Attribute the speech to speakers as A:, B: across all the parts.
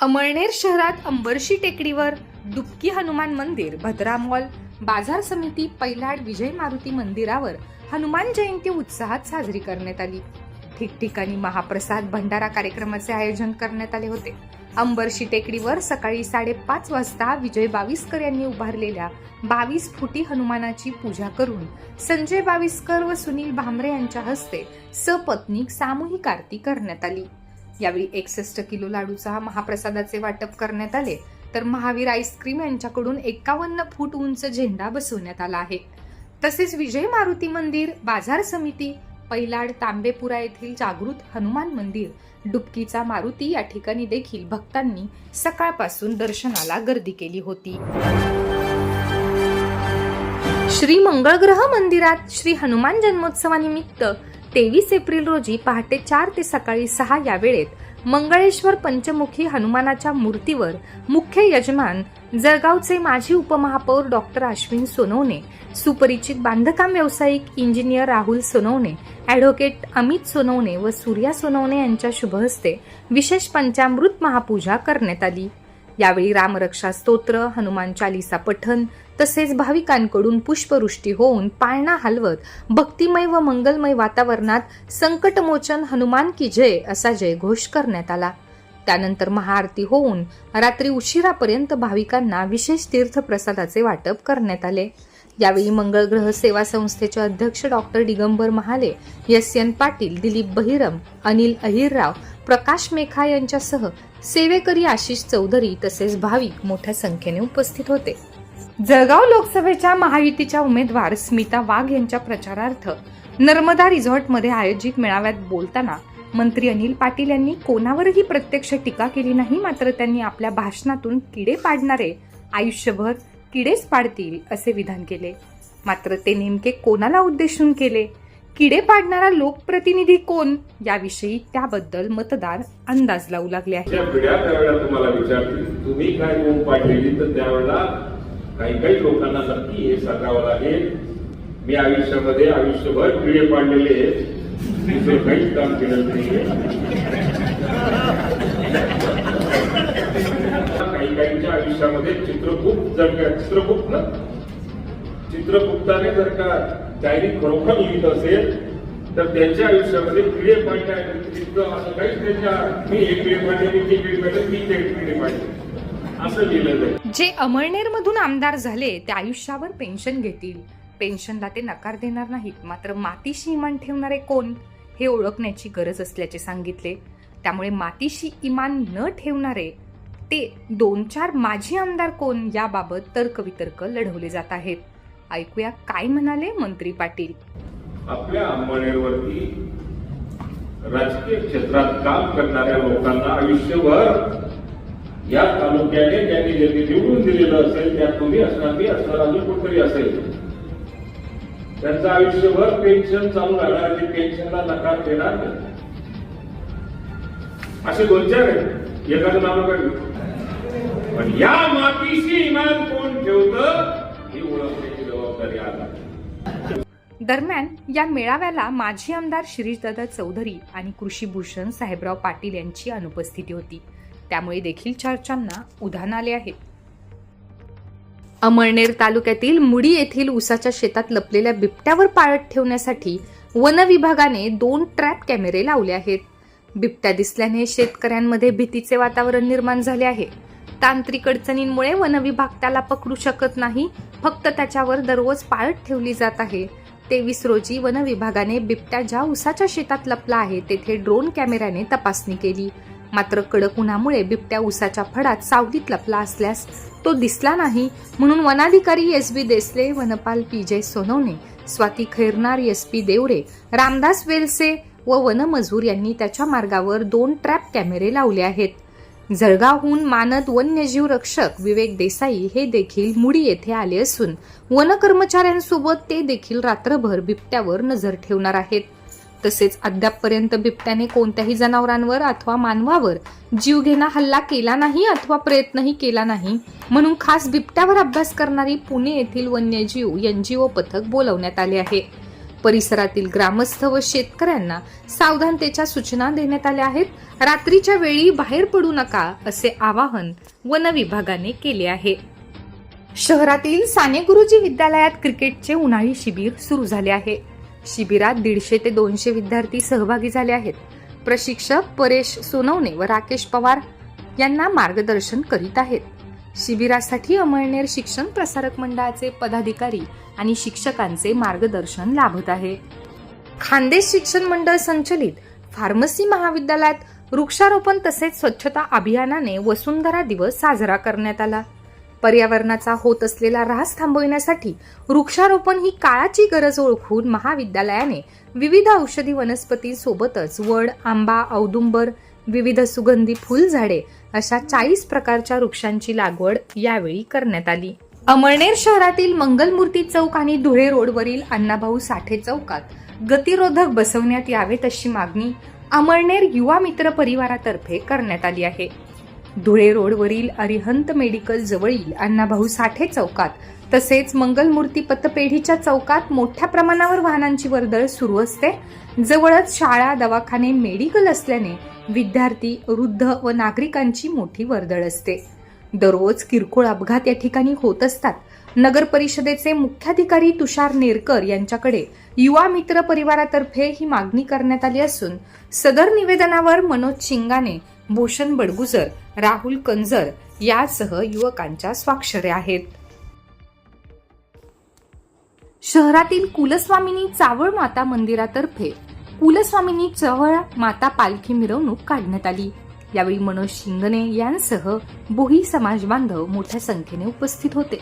A: अमळनेर शहरात अंबरशी टेकडीवर दुबकी हनुमान मंदिर भद्रा मॉल बाजार समिती पैलाड विजय मारुती मंदिरावर हनुमान जयंती उत्साहात साजरी करण्यात आली. ठिकठिकाणी महाप्रसाद भंडारा कार्यक्रमाचे आयोजन करण्यात आले होते. अंबरशी टेकडीवर सकाळी साडेपाच वाजता विजय बाविस्कर यांनी उभारलेल्या बावीस फुटी हनुमानाची पूजा करून संजय बाविस्कर व सुनील भामरे यांच्या हस्ते सपत्नीक सामूहिक आरती करण्यात आली. यावेळी एकसष्ट किलो लाडूचा महाप्रसादाचे वाटप करण्यात आले तर महावीर आईस्क्रीम यांच्याकडून एकावन्न फूट उंच झेंडा बसवण्यात आला आहे. तसेच विजय मारुती मंदिर बाजार समिती पैलाड तांबेपुरा येथील जागृत हनुमान मंदिर डुबकीचा मारुती या ठिकाणी देखील भक्तांनी सकाळपासून दर्शनाला गर्दी केली होती. श्री मंगळग्रह मंदिरात श्री हनुमान जन्मोत्सवानिमित्त तेवीस एप्रिल रोजी पहाटे चार ते सकाळी सहा या वेळेत मंगळेश्वर पंचमुखी हनुमानाच्या मूर्तीवर मुख्य यजमान जळगावचे माजी उपमहापौर डॉक्टर अश्विन सोनवणे सुपरिचित बांधकाम व्यावसायिक इंजिनियर राहुल सोनवणे ॲडव्होकेट अमित सोनवणे व सूर्या सोनवणे यांच्या शुभहस्ते विशेष पंचामृत महापूजा करण्यात आली. यावेळी रामरक्षा स्तोत्र हनुमान चालिसा पठण तसेच भाविकांकडून पुष्पवृष्टी होऊन पाळणा हलवत भक्तिमय व मंगलमय वातावरणात संकटमोचन हनुमान की जय असा जयघोष करण्यात आला. त्यानंतर महाआरती होऊन रात्री उशिरापर्यंत भाविकांना विशेष तीर्थप्रसादाचे वाटप करण्यात आले. यावेळी मंगळ ग्रह सेवा संस्थेचे अध्यक्ष doctor Digambar Mahale S. N. Patil Dilip Bahiram Anil Ahirrao Prakash Mekha यांच्यासह सेवेकरी आशिष चौधरी तसेच भाविक मोठ्या संख्येने उपस्थित होते. जळगाव लोकसभेच्या महायुतीच्या उमेदवार स्मिता वाघ यांच्या प्रचारार्थ नर्मदा रिझॉर्टमध्ये आयोजित मेळाव्यात बोलताना मंत्री अनिल पाटील यांनी कोणावरही प्रत्यक्ष टीका केली नाही मात्र त्यांनी आपल्या भाषणातून किडे पाडणारे आयुष्यभर किडेच पाडतील असे विधान केले. मात्र ते नेमके कोणाला उद्देशून केले? किडे पाडणारा लोकप्रतिनिधी कोण? याविषयी त्याबद्दल मतदार अंदाज लावू लागले आहेत.
B: काही काही लोकांना नक्की हे सांगावं लागेल. मी आयुष्यामध्ये आयुष्यभर पिढे पाडलेले दुसरं काहीच काम केलं नाहीये. काही काहींच्या आयुष्यामध्ये चित्रगुप्त जर का चित्रगुप्त ना? चित्रगुप्ताने जर का डायरी खरोखर लिहित असेल तर त्यांच्या आयुष्यामध्ये पिढे पाडल्या असं काहीच त्यांच्या मी एक पिढे पाडले मी ती पिढी पाडले मी ते पिढे पाडले. असं लिहिलं जाईल
A: जे अमळनेर मधून आमदार झाले ते आयुष्यावर पेन्शन घेतील. पेन्शनला ते नकार देणार नाहीत मात्र मातीशी इमान ठेवणारे कोण हे ओळखण्याची गरज असल्याचे सांगितले. त्यामुळे मातीशी इमान न ठेवणारे ते दोन चार माजी आमदार कोण याबाबत तर्कवितर्क लढवले जात आहेत. ऐकूया काय म्हणाले मंत्री पाटील.
B: आपल्या अंमळनेरवरती राजकीय क्षेत्रात काम करणाऱ्या लोकांना आयुष्यभर या तालुक्याने ज्यांनी ज्यांनी निवडून दिलेलं असेल त्या तुम्ही असणार मी असणार अजून कुठतरी असेल. त्यांचं आयुष्यभर पेन्शन चालू राहणार आणि पेन्शनला नकार देणार असे दोन चार आहेत. एखादं नाव नका पण या मातीशी इमान कोण ठेवत ही ओळखण्याची जबाबदारी आज
A: दरम्यान या मेळाव्याला माजी आमदार शिरीषदादा चौधरी आणि कृषीभूषण साहेबराव पाटील यांची अनुपस्थिती होती. त्यामुळे देखील चर्चांना उधाण आले आहे. अमळनेर तालुक्यातील मुडी येथील उसाच्या शेतात लपलेल्या बिबट्यावर पाळत ठेवण्यासाठी वन विभागाने दोन ट्रॅप कॅमेरे लावले आहेत. बिबट्या दिसल्याने शेतकऱ्यांमध्ये भीतीचे वातावरण निर्माण झाले आहे. तांत्रिक अडचणींमुळे वन विभाग त्याला पकडू शकत नाही फक्त त्याच्यावर दररोज पाळत ठेवली जात आहे. तेवीस रोजी वन विभागाने बिबट्या ज्या उसाच्या शेतात लपला आहे तेथे ड्रोन कॅमेऱ्याने तपासणी केली. मात्र कडक उन्हामुळे बिबट्या उसाच्या फडात सावलीत लपला असल्यास तो दिसला नाही म्हणून वनाधिकारी एस बी देसले वनपाल P J Sonawane Swati Khairnar S P Deore Ramdas Velse व वनमजूर यांनी त्याच्या मार्गावर दोन ट्रॅप कॅमेरे लावले आहेत. जळगावहून मानद वन्यजीव रक्षक विवेक देसाई हे देखील मुडी येथे आले असून वन कर्मचाऱ्यांसोबत ते देखील रात्रभर बिबट्यावर नजर ठेवणार आहेत. तसेच अद्यापपर्यंत बिबट्याने कोणत्याही जनावरांवर अथवा मानवावर जीवघेणा हल्ला केला नाही अथवा प्रयत्नही केला नाही म्हणून खास बिबट्यावर अभ्यास करणारी पुणे येथील वन्यजीव एनजीओ पथक बोलवण्यात आले आहे. परिसरातील ग्रामस्थ व शेतकऱ्यांना सावधानतेच्या सूचना देण्यात आल्या आहेत. रात्रीच्या वेळी बाहेर पडू नका असे आवाहन वन विभागाने केले आहे. शहरातील साने गुरुजी विद्यालयात क्रिकेटचे उन्हाळी शिबिर सुरू झाले आहे. शिबिरात दीडशे ते दोनशे विद्यार्थी सहभागी झाले आहेत. प्रशिक्षक परेश सोनवणे व राकेश पवार यांना मार्गदर्शन करीत आहेत. शिबिरासाठी अमळनेर शिक्षण प्रसारक मंडळाचे पदाधिकारी आणि शिक्षकांचे मार्गदर्शन लाभत आहे. खानदेश शिक्षण मंडळ संचलित फार्मसी महाविद्यालयात वृक्षारोपण तसेच स्वच्छता अभियानाने वसुंधरा दिवस साजरा करण्यात आला. पर्यावरणाचा होत असलेला ऱ्हास थांबविण्यासाठी वृक्षारोपण ही काळाची गरज ओळखून महाविद्यालयाने विविध औषधी वनस्पतींसोबतच वड आंबा औदुंबर विविध सुगंधी फुलझाडे अशा चाळीस प्रकारच्या वृक्षांची लागवड यावेळी करण्यात आली. अमळनेर शहरातील मंगलमूर्ती चौक आणि धुळे रोडवरील अण्णाभाऊ साठे चौकात गतिरोधक बसवण्यात यावेत अशी मागणी अमळनेर युवा मित्र परिवारातर्फे करण्यात आली आहे. धुळे रोडवरील अरिहंत मेडिकल जवळील अण्णाभाऊ साठे चौकात तसेच मंगलमूर्ती पतपेढीच्या चौकात मोठ्या प्रमाणावर वाहनांची वर्दळ सुरू असते. जवळच शाळा दवाखाने मेडिकल असल्याने विद्यार्थी वृद्ध व नागरिकांची मोठी वर्दळ असते. दररोज किरकोळ अपघात या ठिकाणी होत असतात. नगर परिषदेचे मुख्याधिकारी तुषार नेरकर यांच्याकडे युवा मित्र परिवारातर्फे ही मागणी करण्यात आली असून सदर निवेदनावर मनोज शिंगाने भूषण बडगुजर राहुल कंजर यासह युवकांच्या स्वाक्षऱ्या आहेत. शहरातील कुलस्वामिनी चावळ माता मंदिरातर्फे कुलस्वामिनी चवळ माता पालखी मिरवणूक काढण्यात आली. यावेळी मनोज शिंगणे यांसह बोही समाज बांधव मोठ्या संख्येने उपस्थित होते.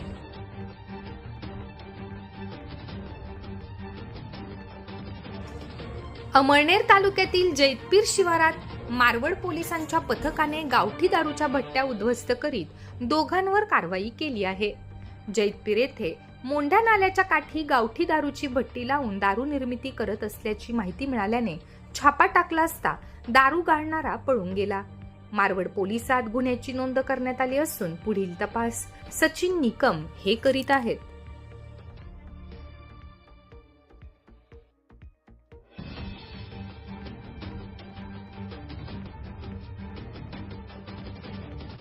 A: अमळनेर तालुक्यातील जैतपीर शिवारात मारवड पोलिसांच्या पथकाने गावठी दारूच्या भट्ट्या उद्ध्वस्त करीत दोघांवर कारवाई केली आहे. जैतपीर येथे मोंढ्या नाल्याच्या काठी गावठी दारूची भट्टी लावून दारू निर्मिती करत असल्याची माहिती मिळाल्याने छापा टाकला असता दारू गाळणारा पळून गेला. मारवड पोलिसात गुन्ह्याची नोंद करण्यात आली असून पुढील तपास सचिन निकम हे करीत आहेत.